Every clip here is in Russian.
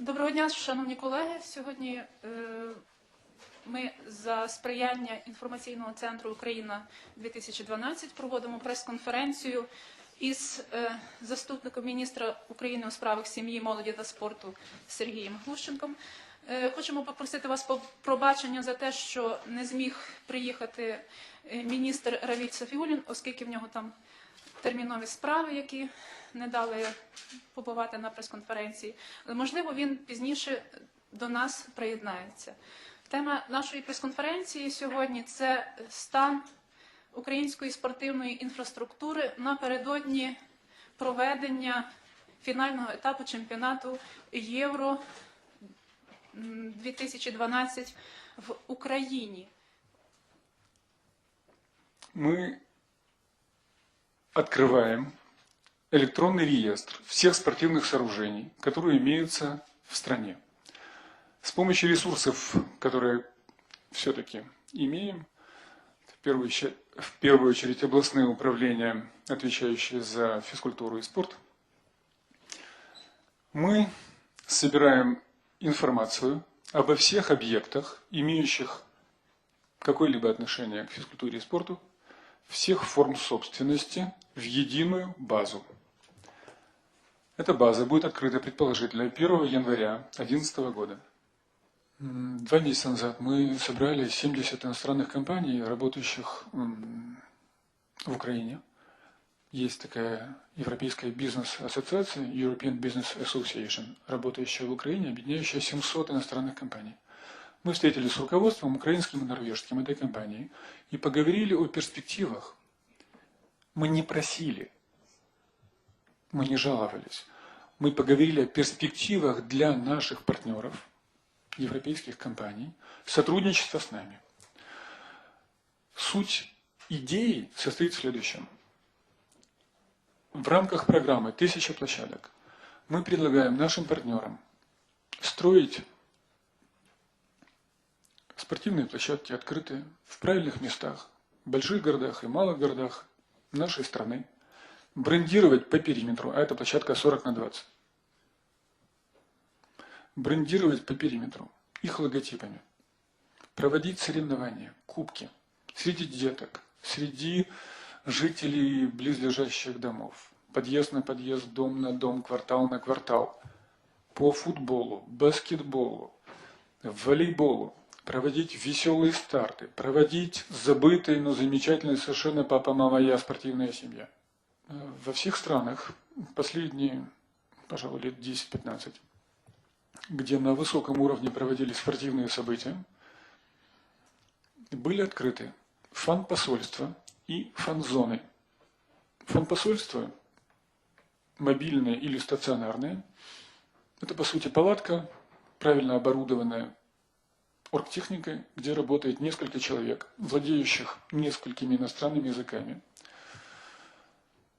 Доброго дня, шановні колеги. Сьогодні е, ми за сприяння інформаційного центру Україна 2012 проводимо прес-конференцію із е, заступником міністра України у справах сім'ї, молоді та спорту Сергієм Глущенком. Е, Хочемо попросити вас пробачення за те, що не зміг приїхати міністр Равіль Софіулін, оскільки в нього там термінові справи, які не дали побувати на прес-конференції. Можливо, він пізніше до нас приєднається. Тема нашої прес-конференції сьогодні це стан української спортивної інфраструктури напередодні проведення фінального етапу чемпіонату Євро 2012 в Україні. мы открываем электронный реестр всех спортивных сооружений, которые имеются в стране. С помощью ресурсов, которые все-таки имеем, в первую, очередь областные управления, отвечающие за физкультуру и спорт, мы собираем информацию обо всех объектах, имеющих какое-либо отношение к физкультуре и спорту, всех форм собственности в единую базу. Эта база будет открыта предположительно 1 января 2011 года. Два месяца назад мы собрали 70 иностранных компаний, работающих в Украине. Есть такая европейская бизнес-ассоциация, European Business Association, работающая в Украине, объединяющая 700 иностранных компаний. Мы встретились с руководством украинским и норвежским этой компании и поговорили о перспективах. Мы не просили, мы не жаловались. Мы поговорили о перспективах для наших партнеров, европейских компаний, сотрудничества с нами. Суть идеи состоит в следующем. В рамках программы «Тысяча площадок» мы предлагаем нашим партнерам строить Спортивные площадки открыты в правильных местах, в больших городах и малых городах нашей страны. Брендировать по периметру, а эта площадка 40 на 20. Брендировать по периметру их логотипами. Проводить соревнования, кубки среди деток, среди жителей близлежащих домов. Подъезд на подъезд, дом на дом, квартал на квартал. По футболу, баскетболу, волейболу, проводить веселые старты, проводить забытые, но замечательные совершенно папа, мама, я, спортивная семья. Э, Во всех странах последние, пожалуй, лет 10-15, где на высоком уровне проводились спортивные события, были открыты фан-посольства и фан-зоны. Фан-посольства, мобильные или стационарные, это, по сути, палатка, правильно оборудованная оргтехникой, где работает несколько человек, владеющих несколькими иностранными языками,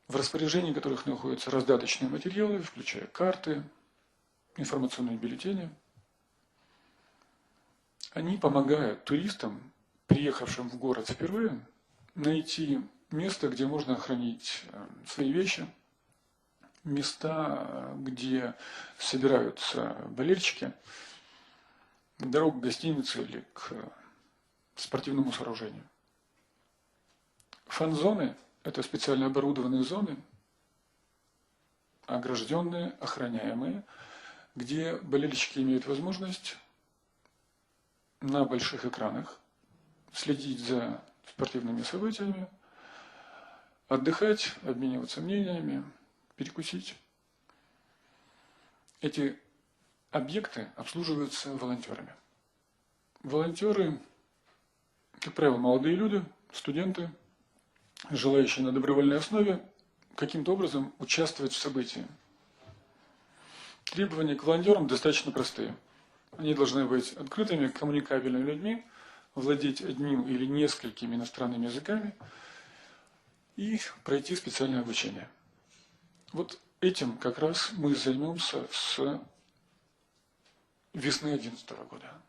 в распоряжении которых находятся раздаточные материалы, включая карты, информационные бюллетени. Они помогают туристам, приехавшим в город впервые, найти место, где можно хранить э, свои вещи, места, где собираются болельщики – дорогу к гостинице или к спортивному сооружению. Фан-зоны – это специально оборудованные зоны, огражденные, охраняемые, где болельщики имеют возможность на больших экранах следить за спортивными событиями, отдыхать, обмениваться мнениями, перекусить. Эти объекты обслуживаются волонтерами. Волонтеры, как правило, молодые люди, студенты, желающие на добровольной основе каким-то образом участвовать в событии. Требования к волонтерам достаточно простые. Они должны быть открытыми, коммуникабельными людьми, владеть одним или несколькими иностранными языками и пройти специальное обучение. Вот этим как раз мы займемся с весны 2011 года.